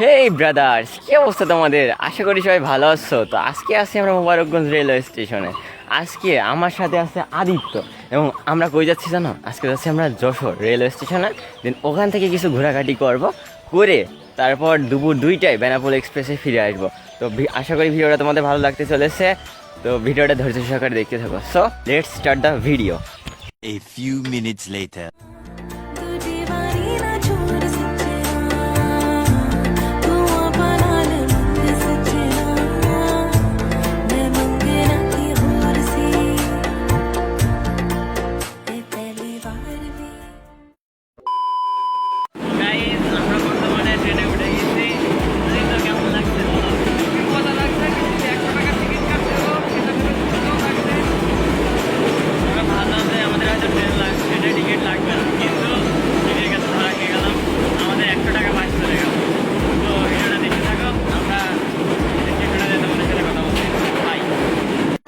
হেই brothers কি অবস্থা তোমাদের? আশা করি সবাই ভালো আছো। তো আজকে আছি আমরা মোবারকগঞ্জ রেলওয়ে স্টেশনে। আজকে আমার সাথে আছে আদিত্য। এবং আমরা কই যাচ্ছি জানো? আজকে যাচ্ছি আমরা যশোর রেলওয়ে স্টেশনে। দেন ওখান থেকে কিছু ঘোরাঘাটি করব। করে তারপর দুপুর দুইটায় বেনাপোল এক্সপ্রেসে ফিরে আসব। তো আশা করি ভিডিওটা তোমাদের ভালো লাগতে চলেছে। তো ভিডিওটা ধৈর্য সহকারে দেখতে থাকো। So let's start the video A few minutes later.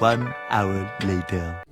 One hour later.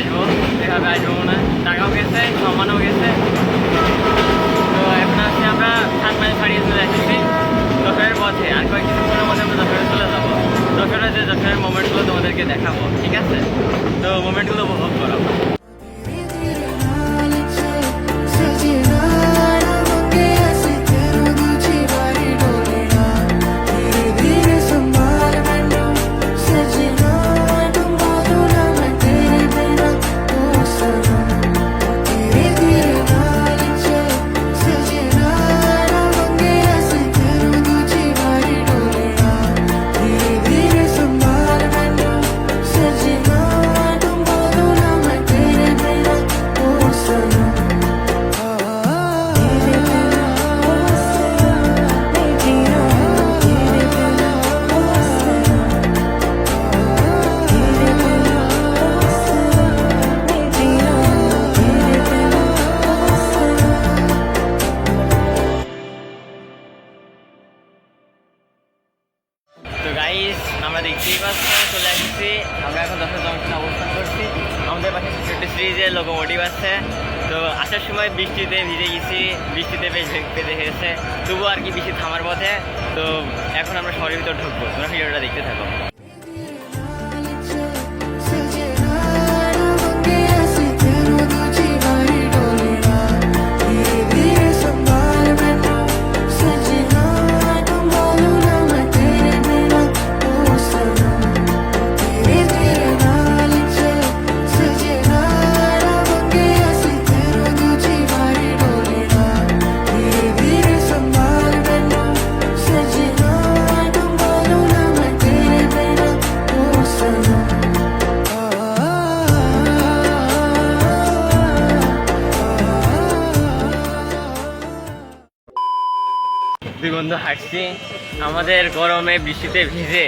আসব এভাবে আসব না টাকাও গেছে সম্মানও গেছে। তো এখন আসছি আমরা সাত মাইল ছাড়িয়ে চলে আসছি। যশোরের পথে। আর কয়েকদিনের মধ্যে আমরা যশোরে চলে যাব। যশোরে যে যশোরের মোমেন্টগুলো তোমাদেরকে দেখাবো, ঠিক আছে? তো মোমেন্টগুলো উপভোগ করো। বৃষ্টিতে ভিজে গেছি, বৃষ্টিতে বেশ পেতে হয়েছে তবুও আর কি বৃষ্টি থামার পথে। তো এখন আমরা শহরের ভিতর ঢুকবো। তোমরা ভিডিওটা দেখতে থাকো। বন্ধু হাঁটছি। আমাদের গরমে বৃষ্টিতে ভিজে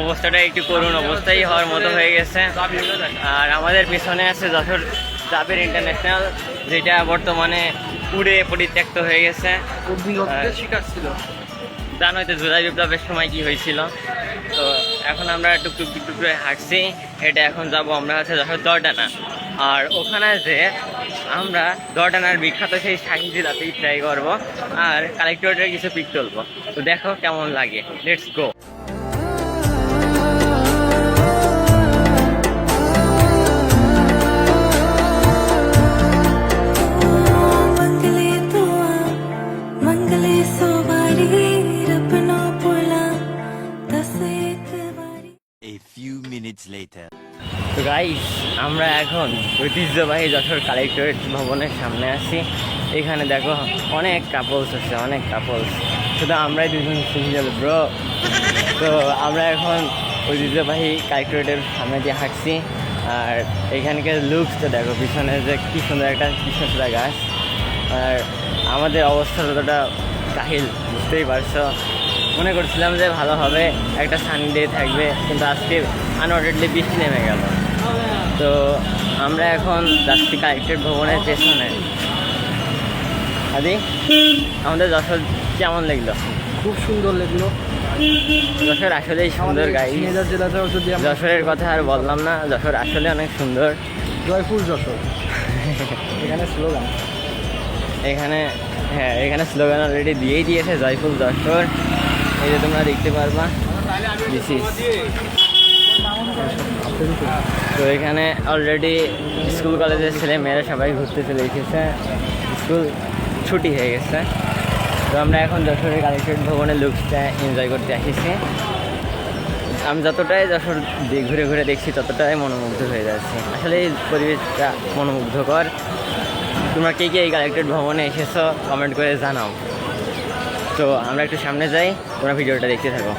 অবস্থাটা একটু করুণ অবস্থাই হওয়ার মতো হয়ে গেছে। আর আমাদের পিছনে আছে যশোর জাবের ইন্টারন্যাশনাল যেটা বর্তমানে উড়ে পরিত্যক্ত হয়ে গেছে। জানোই তো জুলাই বিপ্লবের সময় কি হয়েছিল। তো এখন আমরা টুকটুক টুকটুক করে হাঁটছি। এটা এখন যাব আমরা হচ্ছে যশোর দরডানা। আর ওখানে যে আমরা দর্ডানার বিখ্যাত সেই শাহি জিলাপি ট্রাই করব, আর কালেক্টরের কিছু পিক তুলবো। তো দেখো কেমন লাগে লেটস গো later. গাইস আমরা এখন ঐতিহ্যবাহী যশোর কালেক্টরেট ভবনের সামনে আছি। এখানে দেখো অনেক কাপলস আছে, অনেক কাপলস শুধু আমরাই দুজন সিঙ্গেল ব্রো তো আমরা এখন ঐতিহ্যবাহী কালেক্টরেটের সামনে দিয়ে হাঁটছি। আর এখানকার লুকসটা দেখো, পিছনে যে কী সুন্দর একটা কৃষ্ণচূড়া গাছ আর আমাদের অবস্থা যতটা কাহিল, বুঝতেই পারছ? মনে করছিলাম যে ভালো হবে একটা সানডে থাকবে কিন্তু আজকে আনঅর্ডারলি বৃষ্টি নেমে গেল। তো আমরা এখন যাচ্ছি কালেক্টরেট ভবনের পেছনে আদি আমাদের যশোর কেমন লাগল? খুব সুন্দর লাগল। যশোর আসলেই সুন্দর গাড়ি যশোরের কথা আর বললাম না যশোর আসলে অনেক সুন্দর। জয়পুর যশোর। এখানে স্লোগান এখানে হ্যাঁ এখানে স্লোগান অলরেডি দিয়েই দিয়েছে জয়পুর যশোর। এই যে তোমরা দেখতে পারবা তো এখানে অলরেডি স্কুল কলেজের ছেলে মেয়েরা সবাই ঘুরতে চলে এসেছে। স্কুল ছুটি হয়ে গেছে। তো আমরা এখন যশোরের কালেক্টরেট ভবনে লুকসটা এনজয় করতে এসেছি আমি যতটাই যশোর ঘুরে ঘুরে দেখছি, ততটাই মনোমুগ্ধ হয়ে যাচ্ছে। আসলে এই পরিবেশটা মনোমুগ্ধকর। তোমরা কে কে এই কালেক্টেড ভবনে এসেছ কমেন্ট করে জানাও। তো আমরা একটু সামনে যাই তোমরা ভিডিওটা দেখতে থাকো।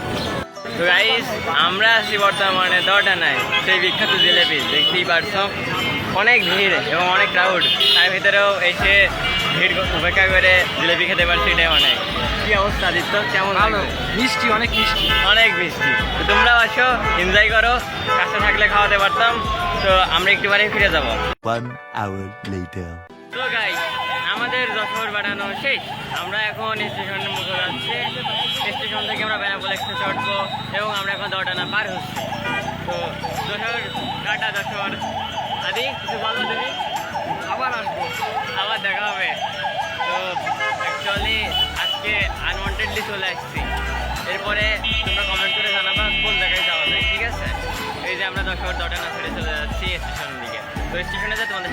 তো গাইস আমরা আছি বর্তমানে দটা নাই সেই বিখ্যাত জিলেপি দেখতেই পারছ। অনেক ভিড় এবং অনেক ক্রাউড তার ভিতরেও এসে ভিড় উপেক্ষা করে জিলেপি খেতে পারছি এটাই অনেক। কি অবস্থা আদিত্য? কেমন ভালো। মিষ্টি অনেক মিষ্টি। অনেক মিষ্টি। তো তোমরাও আসো এনজয় করো। কাছে থাকলে খাওয়াতে পারতাম। তো আমরা একটু বারে ফিরে যাব। One hour later. তো গাই আমাদের যশোর বাড়ানো শেষ। আমরা এখন স্টেশনের মুখে যাচ্ছি। স্টেশন থেকে আমরা বেনাপোল এক্সপ্রেস উঠবো এবং আমরা এখন দটানা পার হচ্ছি। তো যশোর কাটা যশোর। আদি কিছু বলো তুমি? আবার আসব। আবার দেখা হবে। তো অ্যাকচুয়ালি আজকে আনওয়ান্টেডলি চলে আসছি। এরপরে তোমরা কমেন্ট করে জানাবা কোন জায়গায় যাওয়া যায় ঠিক আছে? এই যে আমরা যশোর দটানা ছেড়ে চলে যাচ্ছি স্টেশনের দিকে। তো স্টেশনে যা তোমাদের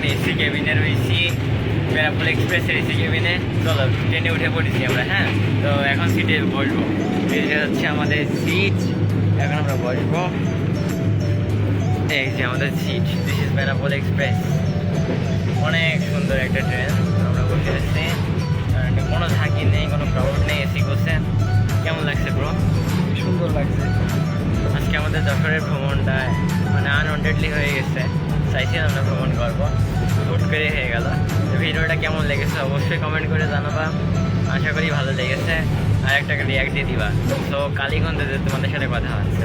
এখন এসি কেবিনে রয়েছি বেনাপুল এক্সপ্রেসের এসি কেবিনে। চলো ট্রেনে উঠে পড়েছি আমরা হ্যাঁ? তো এখন সিটে বসবো। এটা হচ্ছে আমাদের সিট এখন আমরা বসবো। এই যে আমাদের seat this is Benapole express. অনেক সুন্দর একটা ট্রেন আমরা বসে আছি। কোনো থাকি নেই কোনো ক্রাউড নেই এসি বসে কেমন লাগছে ব্রো সুন্দর লাগছে। আজকে আমাদের যশোরের ভ্রমণটা মানে আনওয়ান্টেডলি হয়ে গেছে। চাইছিলাম আমরা ভ্রমণ করব। হুট করে হয়ে গেল। ভিডিওটা কেমন লেগেছে অবশ্যই কমেন্ট করে জানাবা। আশা করি ভালো লেগেছে। আর একটা রিয়াক্ট দিয়ে দিবা। তো কালীগঞ্জে তোমাদের সাথে কথা হচ্ছে।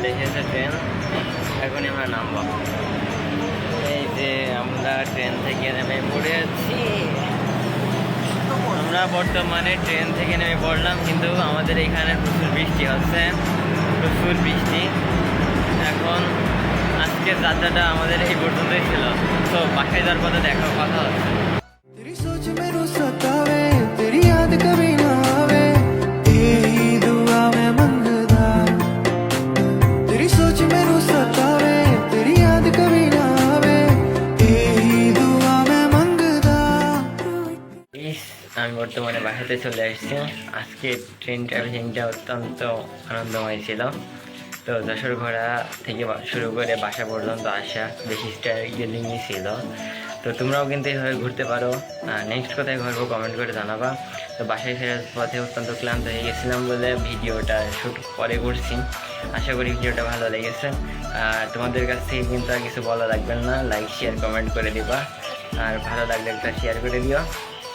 চলে এসেছে ট্রেন এখনই আমরা নামবো। এই যে আমরা ট্রেন থেকে নেমে পড়ে আছি। আমরা বর্তমানে ট্রেন থেকে নেমে পড়লাম, কিন্তু আমাদের এখানে প্রচুর বৃষ্টি হচ্ছে, প্রচুর বৃষ্টি। এখন আজকের যাত্রাটা আমাদের এই পর্যন্তই ছিল। তো বাসায় যাওয়ার পথে দেখার কথা হচ্ছে। বর্তমানে বাসাতে চলে আসছি। আজকে ট্রেন ট্রাভেলিংটা অত্যন্ত আনন্দময় ছিল। তো যশোর ঘোড়া থেকে শুরু করে বাসা পর্যন্ত আসা বেশি স্টাইলিংই ছিল। তো তোমরাও কিন্তু এইভাবে ঘুরতে পারো। নেক্সট কোথায় ঘুরবো কমেন্ট করে জানাবা। তো বাসায় ফেরার পথে অত্যন্ত ক্লান্ত হয়ে গেছিলাম বলে ভিডিওটা শ্যুট পরে করছি। আশা করি ভিডিওটা ভালো লেগেছে। আর তোমাদের কাছ থেকে কিন্তু আর কিছু বলা লাগবে না। লাইক শেয়ার কমেন্ট করে দিবা। আর ভালো লাগলে একটা শেয়ার করে দিও।